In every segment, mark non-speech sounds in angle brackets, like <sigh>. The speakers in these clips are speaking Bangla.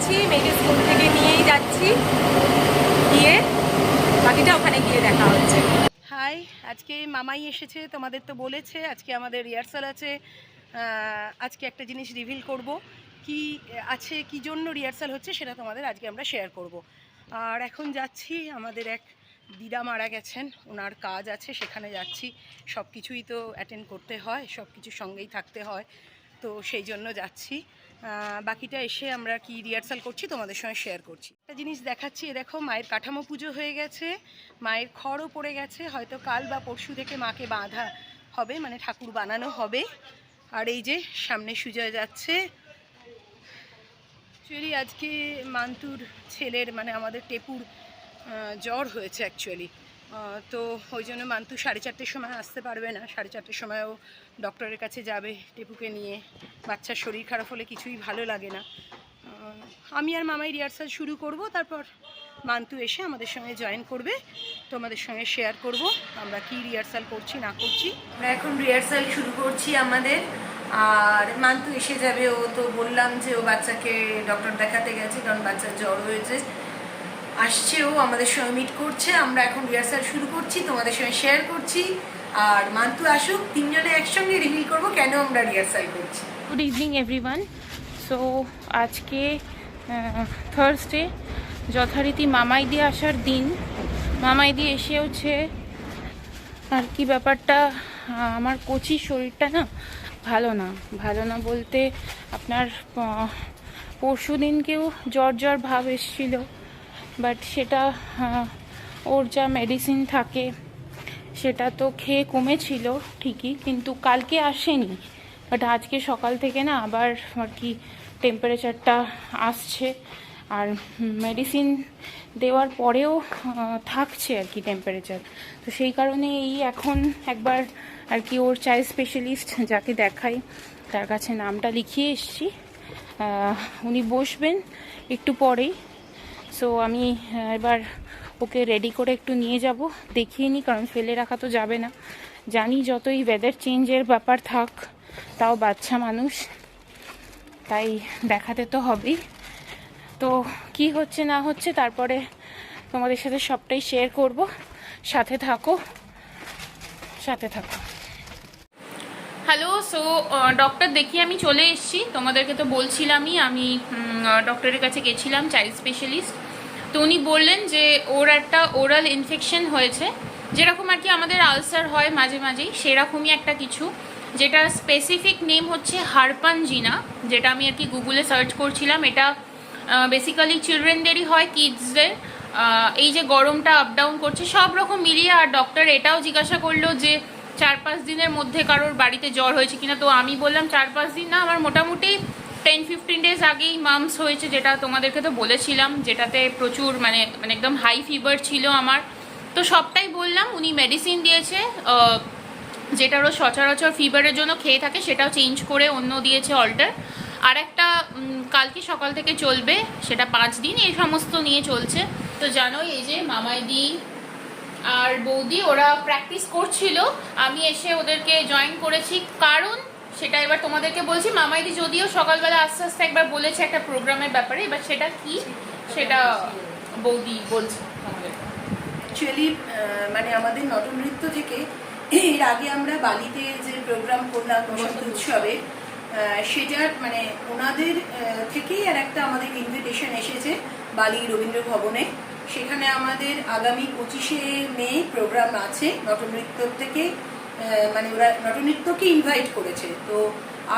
যাচ্ছি, মেয়েকে স্কুল থেকে নিয়েই যাচ্ছি। গিয়ে বাকিটা ওখানে গিয়ে দেখা হচ্ছে। হাই আজকে মামাই এসেছে, তোমাদের তো বলেছে, আজকে আমাদের রিহার্সাল আছে। আজকে একটা জিনিস রিভিল করব। কি আছে, কি জন্য রিহার্সাল হচ্ছে সেটা তোমাদের আজকে আমরা শেয়ার করব। আর এখন যাচ্ছি, আমাদের এক দিদা মারা গেছেন, ওনার কাজ আছে, সেখানে যাচ্ছি। সব কিছুই তো অ্যাটেন্ড করতে হয় সব কিছুর সঙ্গেই থাকতে হয়। তো সেই জন্য যাচ্ছি। বাকিটা এসে আমরা কি রিহার্সাল করছি তোমাদের সঙ্গে শেয়ার করছি। একটা জিনিস দেখাচ্ছি, এ দেখো, মায়ের কাঠামো পুজো হয়ে গেছে, মায়ের খড়ও পড়ে গেছে, হয়তো কাল বা পরশু থেকে মাকে বাঁধা হবে মানে ঠাকুর বানানো হবে। আর এই যে সামনে সুজয় যাচ্ছে। অ্যাকচুয়ালি আজকে মান্তুর ছেলের মানে আমাদের টেপুর জ্বর হয়েছে অ্যাকচুয়ালি তো ওই জন্য মান্তু সাড়ে চারটের সময় আসতে পারবে না। সাড়ে চারটের সময়ও ডক্টরের কাছে যাবে টেপুকে নিয়ে। বাচ্চার শরীর খারাপ হলে কিছুই ভালো লাগে না। আমি আর মামাই রিহার্সাল শুরু করব, তারপর মান্তু এসে আমাদের সঙ্গে জয়েন করবে। তোমাদের সঙ্গে শেয়ার করব, আমরা কি রিহার্সাল করছি, না করছি। আমরা এখন রিহার্সাল শুরু করছি আমাদের। আর মান্তু এসে যাবে, ও তো বললাম যে ও বাচ্চাকে ডক্টর দেখাতে গেছে, কারণ বাচ্চার জ্বর হয়েছে। আসছে ও আমাদের সঙ্গে মিট করছে। আমরা এখন রিহার্সাল শুরু করছি, তোমাদের সঙ্গে শেয়ার করছি। আর মান্তু আসুক, তিনজনে একসঙ্গে রিভিল করব কেন আমরা রিহার্সাল করছি। গুড ইভিনিং এভরিওয়ান সো আজকে থার্সডে যথারীতি মামাই দিয়ে আসার দিন। মামাই দিয়ে এসে হচ্ছে আর কি ব্যাপারটা আমার কচির শরীরটা না ভালো না। ভালো না বলতে আপনার পরশু দিনকেও জ্বর জ্বর ভাব এসেছিল। বাট সেটা ওর যা মেডিসিন থাকে, সেটা তো খেয়ে কমেছিল ঠিকই, কিন্তু কালকে আসেনি। বাট আজকে সকাল থেকে না আবার আর কি টেম্পারেচারটা আসছে। আর মেডিসিন দেওয়ার পরেও থাকছে আর কি টেম্পারেচার তো সেই কারণে এই এখন একবার আর কি ওর চাইল্ড স্পেশালিস্ট যাকে দেখাই, তার কাছে নামটা লিখিয়ে এসেছি। উনি বসবেন একটু পরেই। সো আমি এবার ওকে রেডি করে একটু নিয়ে যাব। দেখিয়ে নিই কারণ ফেলে রাখা তো যাবে না। জানি যতই ওয়েদার চেঞ্জের ব্যাপার থাক, তাও বাচ্চা মানুষ। তাই দেখাতে তো হবেই। তো, কি হচ্ছে না হচ্ছে তারপরে তোমাদের সাথে সবটাই শেয়ার করব। সাথে থাকো। সাথে থাকো। হ্যালো সো ডক্টর দেখিয়ে আমি চলে এসেছি। তোমাদেরকে তো বলছিলামই, আমি ডক্টরের কাছে গেছিলাম চাইল্ড স্পেশালিস্ট তো উনি বললেন যে ওর একটা ওরাল ইনফেকশন হয়েছে, যেরকম আর কি আমাদের আলসার হয় মাঝে মাঝেই, সেরকমই একটা কিছু যেটা স্পেসিফিক নেম হচ্ছে হারপানজিনা, যেটা আমি আর কি গুগলে সার্চ করছিলাম। এটা বেসিক্যালি চিলড্রেনদেরই হয় কিডসদের এই যে গরমটা আপ ডাউন করছে, সব রকম মিলিয়ে আর ডক্টর এটাও জিজ্ঞাসা করল যে চার পাঁচ দিনের মধ্যে কারোর বাড়িতে জ্বর হয়েছে কিনা। তো আমি বললাম, চার পাঁচ দিন না, আমার মোটামুটি টেন ফিফটিন ডেজ আগেই মামস হয়েছে যেটা তোমাদেরকে তো বলেছিলাম যেটাতে প্রচুর মানে মানে একদম হাই ফিভার ছিল আমার। তো সবটাই বললাম উনি মেডিসিন দিয়েছে আহ, যেটারও সচরাচর ফিভারের জন্য খেয়ে থাকে সেটাও চেঞ্জ করে অন্য দিয়েছে অল্টার আর একটা কালকে সকাল থেকে চলবে সেটা পাঁচ দিন এই সমস্ত নিয়ে চলছে। তো জানোই এই যে মামাইদি আর বৌদি ওরা প্র্যাকটিস করছিল আমি এসে ওদেরকে জয়েন করেছি। কারণ সেটা এবার তোমাদেরকে বলছি, মামাইদি যদিও সকালবেলা আস্তে আস্তে একবার বলেছে একটা প্রোগ্রামের ব্যাপারে, এবার সেটা কি? সেটা বৌদি বলছে। অ্যাকচুয়ালি মানে আমাদের নটনৃত্য থেকে এর আগে আমরা বালিতে যে প্রোগ্রাম করলাম, বসন্ত উৎসবে সেটার মানে ওনাদের থেকেই আর একটা আমাদের ইনভিটেশন এসেছে বালি রবীন্দ্র ভবনে। সেখানে আমাদের আগামী পঁচিশে মে প্রোগ্রাম আছে নটনৃত্য থেকে। মানে ওরা নটনৃত্যকে ইনভাইট করেছে, তো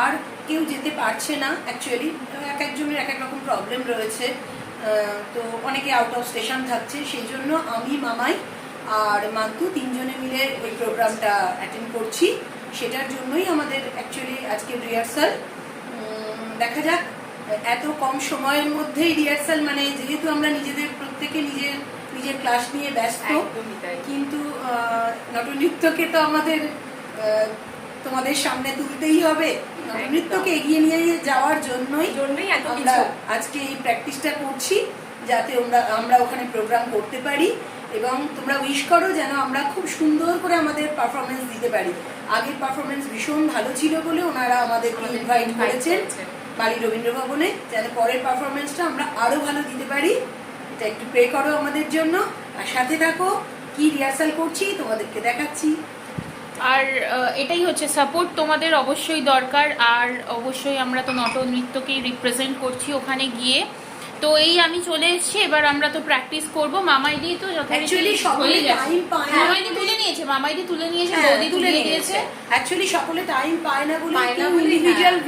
আর কেউ যেতে পারছে না অ্যাকচুয়ালি এক একজনের এক এক রকম প্রবলেম রয়েছে। তো অনেকে আউট অফ স্টেশন থাকছে, সেই জন্য আমি, মামাই আর মান্তু তিনজনে মিলে ওই প্রোগ্রামটা অ্যাটেন্ড করছি। সেটার জন্যই আমাদের অ্যাকচুয়ালি আজকে রিহার্সাল দেখা যাক, এত কম সময়ের মধ্যেই রিহার্সাল মানে যেহেতু আমরা নিজেদের প্রত্যেকে নিজের নিজের ক্লাস নিয়ে ব্যস্ত। কিন্তু নটনৃত্যকে তো আমাদের তোমাদের সামনে তুলতেই হবে। নটনৃত্যকে এগিয়ে নিয়ে যাওয়ার জন্যই জন্যই আমরা আজকে এই প্র্যাকটিসটা করছি যাতে আমরা আমরা ওখানে প্রোগ্রাম করতে পারি এবং তোমরা উইশ করো যেন আমরা খুব সুন্দর করে আমাদের পারফরমেন্স দিতে পারি। আগের পারফরমেন্স ভীষণ ভালো ছিল বলে ওনারা আমাদেরকে ইনভাইট করেছেন। বাড়ি রবীন্দ্র ভবনে যেন পরের পারফরমেন্সটা আমরা আরও ভালো দিতে পারি। এটা একটু প্রে করো আমাদের জন্য। আর সাথে থাকো কি রিহার্সাল করছি তোমাদেরকে দেখাচ্ছি। আর এটাই হচ্ছে সাপোর্ট তোমাদের অবশ্যই দরকার। আর অবশ্যই আমরা তো নট নৃত্যকেই রিপ্রেজেন্ট করছি ওখানে গিয়ে। তো এই আমি চলে এসেছি এবার আমরা তো প্র্যাকটিস করব। তো যথারীতি Actually সকলে হয়ে মামাইদি বলে- তুলে নিয়েছে মামাইদি তুলে নিয়েছে হ্যাঁ, বৌদি তুলে দিয়েছে। অ্যাকচুয়ালি সকলে টাইম পায় না বলে ইন্ডিভিজুয়াল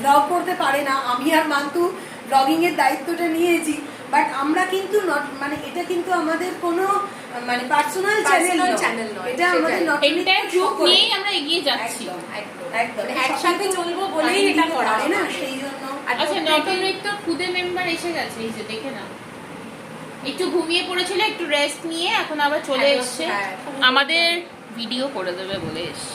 ব্লগ করতে পারে না। আমি আর মান্তু ব্লগিং এর দায়িত্বটা নিয়েছি। বাট আমরা কিন্তু মানে এটা কিন্তু আমাদের কোনো মানে পার্সোনাল চ্যানেল Personal নয়। এটা আমাদের not এন্টায়ার গ্রুপ নিয়েই আমরা এগিয়ে যাচ্ছি। একদম মানে একসাথে চলবো বলেই এটা করা পারে না সেই জন্য। আচ্ছা প্রত্যেকেই- নট নৃত্য খুদে মেম্বার এসে গেছে এই যে দেখে না একটু ঘুমিয়ে পড়েছিল একটু রেস্ট নিয়ে এখন আবার চলে হ্যাঁ, এসছে। হ্যাঁ। আমাদের ভিডিও করে দেবে বলে এসছে।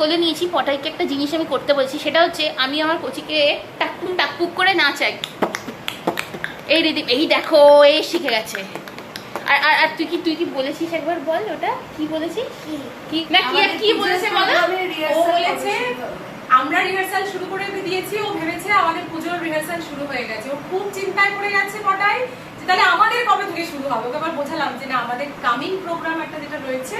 কোলে নিয়েছি পটাইকে একটা জিনিস আমি করতে বলছি সেটা হচ্ছে আমি আমার কোচিকে টাকপুক টাকপুক করে নাচাই এই রিদি এই দেখো এই শিখে গেছে। আর আর আর তুই কি তুই কি বলেছিস একবার বল ওটা? কি বলেছিস? কি? না কি কি বলেছে বলো? ও বলেছে, আমরা রিহার্সাল শুরু করে দিয়েছি ও ভেবেছে আমাদের পুজোর রিহার্সাল শুরু হয়ে গেছে। ও খুব চিন্তায় পড়ে যাচ্ছে কটাই যে তাহলে আমাদের কবে থেকে শুরু হবে? ওকে আবার বোঝালাম যে না আমাদের কামিং প্রোগ্রাম একটা যেটা রয়েছে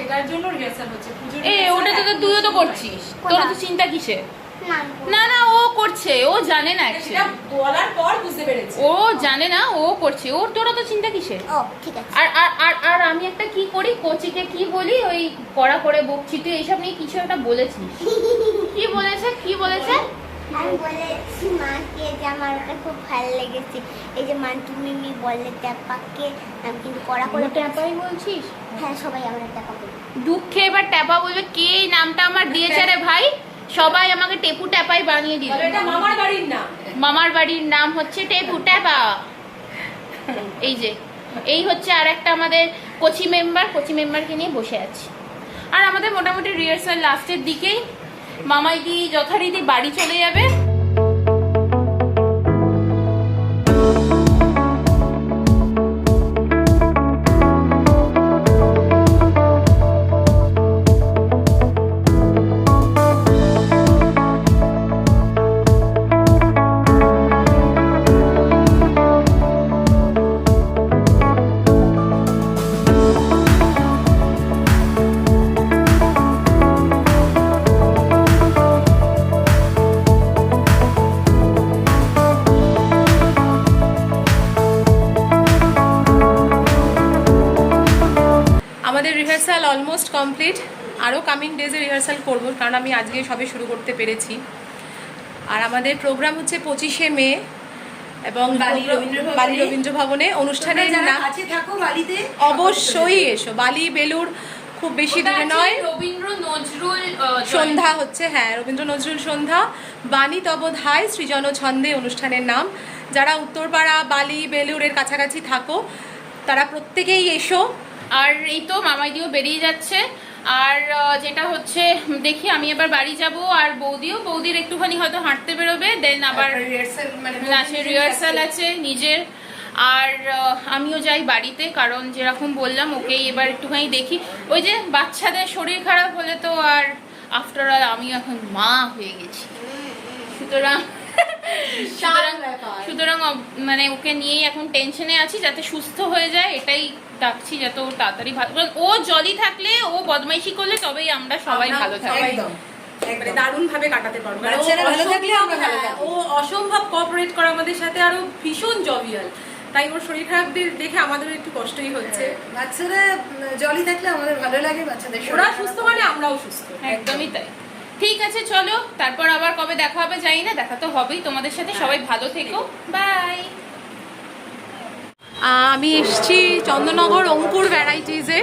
সেটার জন্য রিহার্সাল হচ্ছে এ ওটা তো তুইও তো করছিস। তোর তো চিন্তা কিসে না না। ও করছে ও জানে না সেটা বলার পর বুঝতে পেরেছে। ও জানে না ও করছে। ওর তোরা তো চিন্তা কিসে ও ঠিক আছে। আর আর আর আর আমি একটা কি করি কোচিকে কি বলি ওই কড়া করে বকছি তুই এইসব নিয়ে কিছু একটা বলেছিস। <laughs> কি বলেছে কি বলেছে? আমি বলেছি মাকে যে আমার ওটা খুব ভালো লেগেছে। এই যে মান তুমি মি বললে ট্যাপাকে আমি কিন্তু কড়া করে ট্যাপাই বলছিস? হ্যাঁ সবাই আমরা ট্যাপা করি দুঃখে এবার ট্যাপা বলবে কে এই নামটা আমার দিয়েছে রে ভাই? সবাই আমাকে টেপু ট্যাপাই বানিয়ে দিল। এটা মামার বাড়ির নাম। মামার বাড়ির নাম হচ্ছে টেপু ট্যাপা। এই যে এই হচ্ছে আর একটা আমাদের কোচি মেম্বার। কোচি মেম্বারকে নিয়ে বসে আছি। আর আমাদের মোটামুটি রিহার্সাল লাস্টের দিকেই। মামাইদি যথারীতি বাড়ি চলে যাবে। কমপ্লিট আরও কামিং ডেজে রিহার্সাল করব কারণ আমি আজকে সবে শুরু করতে পেরেছি। আর আমাদের প্রোগ্রাম হচ্ছে পঁচিশে মে এবং বালি রবীন্দ্র ভবনে। বালি রবীন্দ্র ভবনে তোমরা অনুষ্ঠানের অবশ্যই এসো। বালি বেলুর খুব বেশি দূরে নয়। রবীন্দ্র নজরুল সন্ধ্যা হচ্ছে হ্যাঁ রবীন্দ্র নজরুল সন্ধ্যা। বাণী তবধায় সৃজন ছন্দে অনুষ্ঠানের নাম। যারা উত্তরপাড়া বালি বেলুরের কাছাকাছি থাকো তারা প্রত্যেকেই এসো। আর এই তো মামাইদিও বেরিয়ে যাচ্ছে। আর যেটা হচ্ছে দেখি আমি এবার বাড়ি যাব আর বৌদিও। বৌদির একটুখানি হয়তো হাঁটতে বেরোবে দেন আবার রিহার্সাল মানে রিহার্সাল আছে। নিজের। আর আমিও যাই বাড়িতে কারণ যেরকম বললাম ওকেই এবার একটুখানি দেখি। ওই যে বাচ্চাদের শরীর খারাপ হলে তো আর আফটার অল আমি এখন মা হয়ে গেছি। সুতরাং সুতরাং সুতরাং মানে ওকে নিয়েই এখন টেনশনে আছি যাতে সুস্থ হয়ে যায় এটাই ডাকছি যাতে ও তাড়াতাড়ি ভালো কারণ ও জলই থাকলে ও বদমাইশি করলে তবেই আমরা সবাই ভালো থাকব একদম। মানে দারুণ ভাবে কাটাতে পারব। আর ও বাচ্চারা ভালো অসম্ভব- থাকলে আমরা ভালো হ্যাঁ, ও অসম্ভব কোঅপারেট করে আমাদের সাথে আর ও ভীষণ জবিয়াল তাই ওর শরীর খারাপ দেখে আমাদেরও একটু কষ্টই হচ্ছে। বাচ্চারা উম, থাকলে আমাদের ভালো লাগে বাচ্চাদের ওরা সুস্থ মানে আমরাও সুস্থ। একদমই তাই। ঠিক আছে চলো। তারপর আবার কবে দেখা হবে জানি না দেখা তো হবেই। তোমাদের সাথে সবাই ভালো থেকো। বাই। আমি এসছি চন্দননগর অঙ্কুর ভ্যারাইটিজে।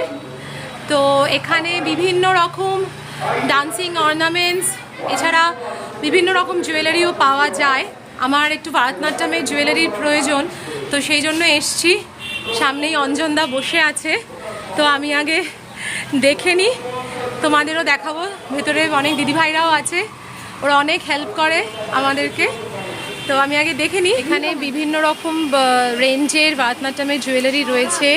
তো এখানে বিভিন্ন রকম ডান্সিং অর্নামেন্টস এছাড়া বিভিন্ন রকম জুয়েলারিও পাওয়া যায়। আমার একটু ভারতনাট্যমের জুয়েলারির প্রয়োজন তো সেই জন্য এসছি। সামনেই অঞ্জনদা বসে আছে। তো আমি আগে দেখে নিই। তোমাদেরও দেখাবো। ভেতরে অনেক দিদিভাইরাও আছে। ওরা অনেক হেল্প করে আমাদেরকে। তো আমি আগে দেখে নিই। এখানে বিভিন্ন রকম রেঞ্জের ভারতনাট্যমের জুয়েলারি রয়েছে।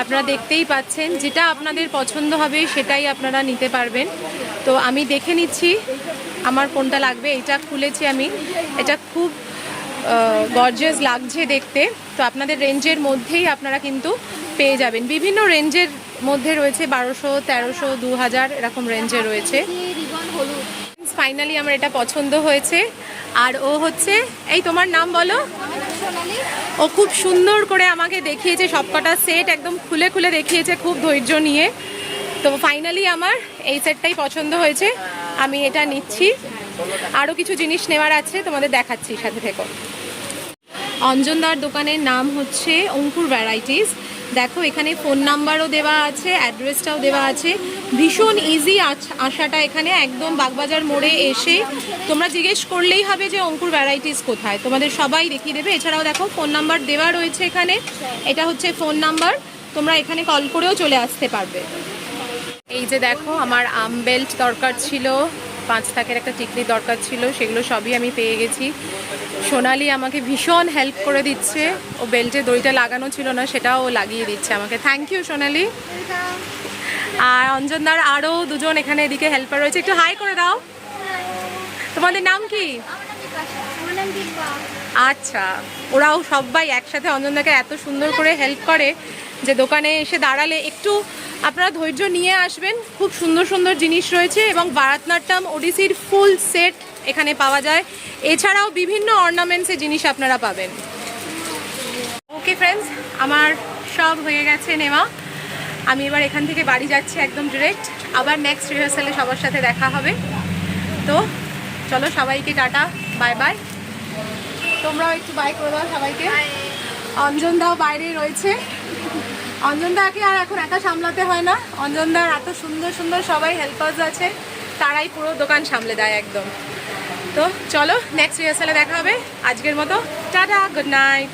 আপনারা দেখতেই পাচ্ছেন, যেটা আপনাদের পছন্দ হবে সেটাই আপনারা নিতে পারবেন। তো আমি দেখে নিচ্ছি, আমার কোনটা লাগবে, এটা খুলেছি আমি। এটা খুব গর্জেস লাগছে দেখতে। তো আপনাদের রেঞ্জের মধ্যেই আপনারা কিন্তু পেয়ে যাবেন। বিভিন্ন রেঞ্জের মধ্যে রয়েছে বারোশো, তেরোশো দু হাজার এরকম রেঞ্জে রয়েছে। ফাইনালি আমার এটা পছন্দ হয়েছে। আর ও হচ্ছে, এই তোমার নাম বলো? ও খুব সুন্দর করে আমাকে দেখিয়েছে, সবকটা সেট একদম খুলে খুলে দেখিয়েছে, খুব ধৈর্য নিয়ে। তো ফাইনালি আমার এই সেটটাই পছন্দ হয়েছে। আমি এটা নিচ্ছি। আরও কিছু জিনিস নেওয়ার আছে, তোমাদের দেখাচ্ছি সাথে থেকো। অঞ্জনদার দোকানের নাম হচ্ছে অঙ্কুর ভ্যারাইটিস দেখো, এখানে ফোন নাম্বারও দেওয়া আছে অ্যাড্রেসটাও দেওয়া আছে। ভীষণ ইজি আসাটা এখানে, একদম বাগবাজার মোড়ে এসে। তোমরা জিজ্ঞেস করলেই হবে যে অঙ্কুর ভ্যারাইটিস কোথায়। তোমাদের সবাই দেখিয়ে দেবে। এছাড়াও দেখো ফোন নাম্বার দেওয়া রয়েছে এখানে। এটা হচ্ছে ফোন নাম্বার তোমরা এখানে কল করেও চলে আসতে পারবে। এই যে দেখো, আমার আম বেল্ট দরকার ছিল। পাঁচ থাকের একটা টিকলি দরকার ছিল, সেগুলো সবই আমি পেয়ে গেছি। সোনালি আমাকে ভীষণ হেল্প করে দিচ্ছে। ও বেল্টে দড়িটা লাগানো ছিল না, সেটাও লাগিয়ে দিচ্ছে আমাকে। থ্যাংক ইউ সোনালি। আর অঞ্জনদার আরও দুজন এখানে এদিকে হেল্পার রয়েছে। একটু হাই করে দাও। তোমাদের নাম কি? আচ্ছা ওরাও সবাই একসাথে অঞ্জনদাকে এত সুন্দর করে হেল্প করে যে দোকানে এসে দাঁড়ালে একটু আপনারা ধৈর্য নিয়ে আসবেন। খুব সুন্দর সুন্দর জিনিস রয়েছে এবং ভারতনাট্যম ওডিসির ফুল সেট এখানে পাওয়া যায়। এছাড়াও বিভিন্ন অর্নামেন্টসের জিনিস আপনারা পাবেন। ওকে ফ্রেন্ডস আমার সব হয়ে গেছে নেওয়া। আমি এবার এখান থেকে বাড়ি যাচ্ছি একদম ডিরেক্ট আবার নেক্সট রিহার্সালে সবার সাথে দেখা হবে। তো চলো সবাইকে টাটা বাই বাই তোমরাও একটু বাই করে দাও সবাইকে। অঞ্জনদাও বাইরে রয়েছে। অঞ্জনদাকে আর এখন একা সামলাতে হয় না। অঞ্জনদার এত সুন্দর সুন্দর সবাই হেল্পার্স আছে। তারাই পুরো দোকান সামলে দেয় একদম। তো চলো নেক্সট রিহার্সালে দেখা হবে। আজকের মতো, টাটা গুড নাইট